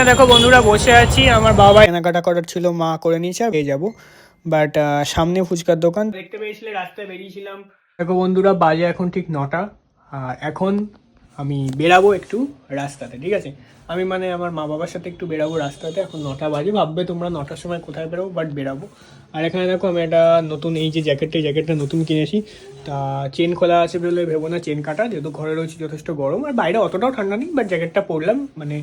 এখানে দেখো বন্ধুরা বসে আছি, আমার বাবা কেনাকাটা করার ছিল, মা করে নিয়েছে পেয়ে যাব। বাট সামনে ফুচকার দোকান। দেখতে পেয়েছিলে, রাস্তায় বেরিয়েছিলাম। দেখো বন্ধুরা, বাজে এখন ঠিক নটা। এখন আমি বেরাবো একটু রাস্তাতে, ঠিক আছে? আমি মানে আমার মা বাবার সাথে একটু বেরাবো রাস্তাতে, এখন নটা বাজে। ভাববে তোমরা নটার সময় কোথায় বেরোবো বাট বেরাবো। আর এখানে দেখো, আমি একটা নতুন, এই যে জ্যাকেটটা জ্যাকেটটা নতুন কিনেছি। তা, চেন খোলা আছে বলে ভেবো না, চেন কাটা, যেহেতু ঘরে রয়েছে যথেষ্ট গরম। আর বাইরে অতটাও ঠান্ডা নেই বাট জ্যাকেটটা পরলাম মানে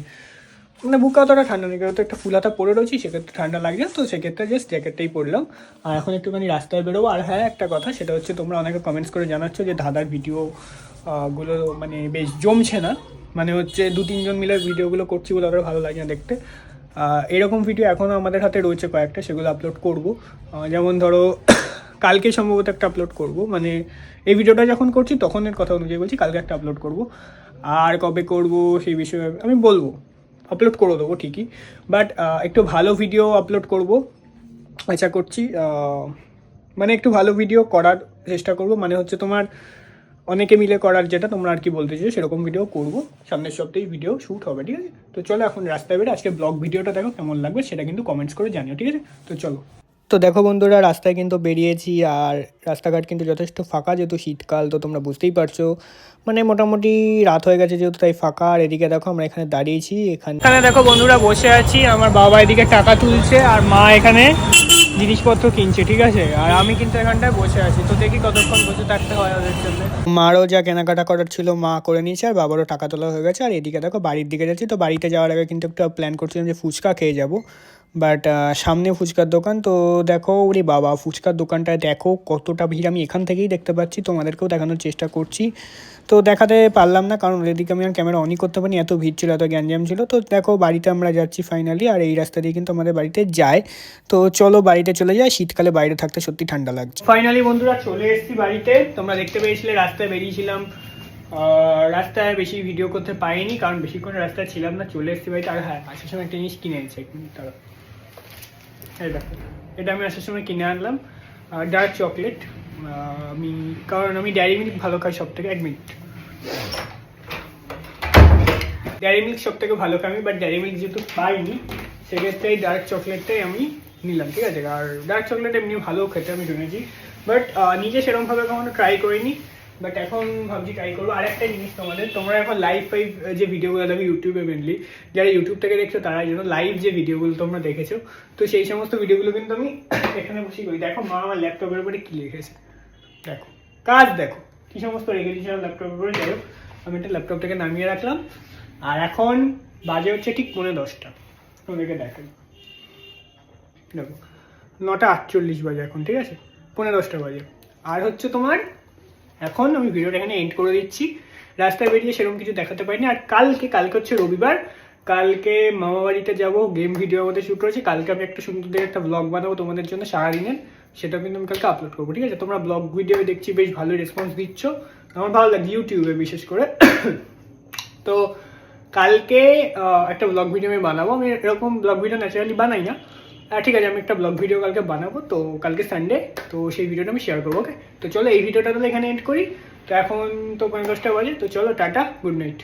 মানে বুকে অতটা ঠান্ডা নেই তো একটা ফুলাতা পরে রয়েছি, সেক্ষেত্রে ঠান্ডা লাগছে, তো সেক্ষেত্রে জাস্ট জ্যাকেটটাই পরলাম। আর এখন একটুখানি রাস্তায় বেরোবো, আর হ্যাঁ একটা কথা, সেটা হচ্ছে তোমরা অনেকে কমেন্টস করে জানাচ্ছ যে দাদার ভিডিও গুলো মানে বেশ জমছে না। মানে হচ্ছে দু তিনজন মিলে ভিডিওগুলো করছি বলে অতটা ভালো লাগে না দেখতে। এরকম ভিডিও এখনও আমাদের হাতে রয়েছে কয়েকটা, সেগুলো আপলোড করব। যেমন ধরো, কালকে সম্ভবত একটা আপলোড করব। মানে এই ভিডিওটা যখন করছি, তখনের কথা অনুযায়ী বলছি, কালকে একটা আপলোড করব। আর কবে করব সেই বিষয়ে আমি বলব। আপলোড করে দেবো, ঠিকই। বাট একটু ভালো ভিডিও আপলোড করব। আশা করছি মানে একটু ভালো ভিডিও করার চেষ্টা করব। মানে হচ্ছে তোমার অনেকে মিলে করার যেটা তোমরা আর কি বলতে চাইছো, সেরকম ভিডিও করব। সামনের সপ্তাহে ভিডিও শ্যুট হবে, ঠিক আছে? তো চলো এখন রাস্তায় বেরো আজকে ব্লগ ভিডিওটা দেখো, কেমন লাগবে সেটা কিন্তু কমেন্টস করে জানিও, ঠিক আছে? তো চলো। তো দেখো বন্ধুরা রাস্তায় কিন্তু বেরিয়েছি আর রাস্তাঘাট কিন্তু যথেষ্ট ফাঁকা যেহেতু শীতকাল তো তোমরা বুঝতেই পারছ। মানে মোটামুটি রাত হয়ে গেছে যেহেতু তাই ফাঁকা। আর এদিকে দেখো আমরা এখানে দাঁড়িয়েছি এখানে এখানে দেখো বন্ধুরা বসে আছি আমার বাবা এদিকে টাকা তুলছে আর মা এখানে জিনিসপত্র কিনছে ঠিক আছে? আর আমি কিন্তু এখানটায় বসে আছি। তো দেখি কতক্ষণ বসে থাকতে হয় ওদের জন্য। মারও যা কেনাকাটা করার ছিল মা করে নিয়েছে আর বাবারও টাকা তোলা হয়ে গেছে। আর এদিকে দেখো বাড়ির দিকে যাচ্ছি তো বাড়িতে যাওয়ার আগে কিন্তু একটা প্ল্যান করছিলাম যে ফুচকা খেয়ে যাব। বাট সামনে ফুচকার দোকান, তো দেখো, ওরে বাবা, ফুচকার দোকানটায় দেখো কতটা ভিড়। আমি এখান থেকেই দেখতে পাচ্ছি, তোমাদেরকেও দেখানোর চেষ্টা করছি। তো দেখাতে পারলাম না, কারণ এদিকে আমি আর ক্যামেরা অনই করতে পারিনি, এত ভিড় ছিল, এত গ্যাঞ্জাম ছিল। তো দেখো, বাড়িতে আমরা যাচ্ছি ফাইনালি আর এই রাস্তা দিয়ে কিন্তু আমাদের বাড়িতে যায়। তো চলো, বাড়িতে চলে যায় শীতকালে বাইরে থাকতে সত্যি ঠান্ডা লাগছে। ফাইনালি বন্ধুরা, চলে এসেছি বাড়িতে। তোমরা দেখতে পেয়েছিলে, রাস্তায় বেরিয়েছিলাম। রাস্তায় বেশি ভিডিও করতে পারিনি, কারণ বেশিক্ষণ রাস্তায় ছিলাম না, চলে এসেছি বাড়িতে। আর হ্যাঁ আসার সময় একটা জিনিস কিনে এনেছি দাঁড়াও। এই দেখো, এটা আমি আসার সময় কিনে আনলাম। ডার্ক চকলেট আমি, কারণ আমি ডেয়ারি মিল্ক ভালো খাই সব থেকে এক মিনিট ডেয়ারি মিল্ক সব থেকে ভালো খাই আমি বাট ডেয়ারি মিল্ক যেহেতু পাইনি, সেক্ষেত্রে এই ডার্ক চকলেটটাই আমি নিলাম, ঠিক আছে? আর ডার্ক চকলেট এমনি ভালো খেতে আমি শুনেছি বাট নিজে সেরকমভাবে কখনো ট্রাই করিনি। বাট এখন ভাবছি ট্রাই করব আর একটা জিনিস তোমাদের। তোমরা এখন লাইভ ফাইভ যে ভিডিওগুলো দেখো ইউটিউবে মেনলি যারা ইউটিউব থেকে দেখছ, তারা যেন লাইভ যে ভিডিওগুলো তোমরা দেখেছ, তো সেই সমস্ত ভিডিওগুলো কিন্তু আমি এখানে বসেই করি দেখো, মা আমার ল্যাপটপের উপরে কি লিখেছে। দেখো, কাজ দেখো, কি সমস্ত রেখে দিয়েছিলাম ল্যাপটপের উপরে, যাই হোক, আমি একটা ল্যাপটপ থেকে নামিয়ে রাখলাম। আর এখন বাজে হচ্ছে ঠিক পৌনে দশটা। তোমাদেরকে দেখাই। দেখো, নটা আটচল্লিশ বাজে এখন, ঠিক আছে? পৌনে দশটা বাজে। আর হচ্ছে তোমার এখন আমি ভিডিওটা এখানে এন্ড করে দিচ্ছি। রাস্তায় বেরিয়ে সেরকম কিছু দেখাতে পারিনি। আর কালকে কালকে হচ্ছে রবিবার। কালকে মামা বাড়িতে যাব গেম ভিডিও আমাদের শুট রয়েছে কালকে আমি একটা সুন্দর দেখে একটা ব্লগ বানাবো তোমাদের জন্য সারাদিনের। সেটা কিন্তু আমি কালকে আপলোড করব, ঠিক আছে? তোমরা ব্লগ ভিডিও দেখছি, বেশ ভালো রেসপন্স দিচ্ছ। আমার ভালো লাগে ইউটিউবে বিশেষ করে। তো কালকে একটা ব্লগ ভিডিও আমি বানাবো। আমি এরকম ব্লগ ভিডিও ন্যাচারালি বানাই না। আহ, ঠিক আছে আমি একটা ব্লগ ভিডিও কালকে বানাবো তো কালকে সানডে তো সেই ভিডিওটা আমি শেয়ার করব ওকে তো চলো এই ভিডিওটা তাহলে এখানে এন্ড করি। তো এখন তো পনেরো দশটা বাজে তো চলো টাটা গুড নাইট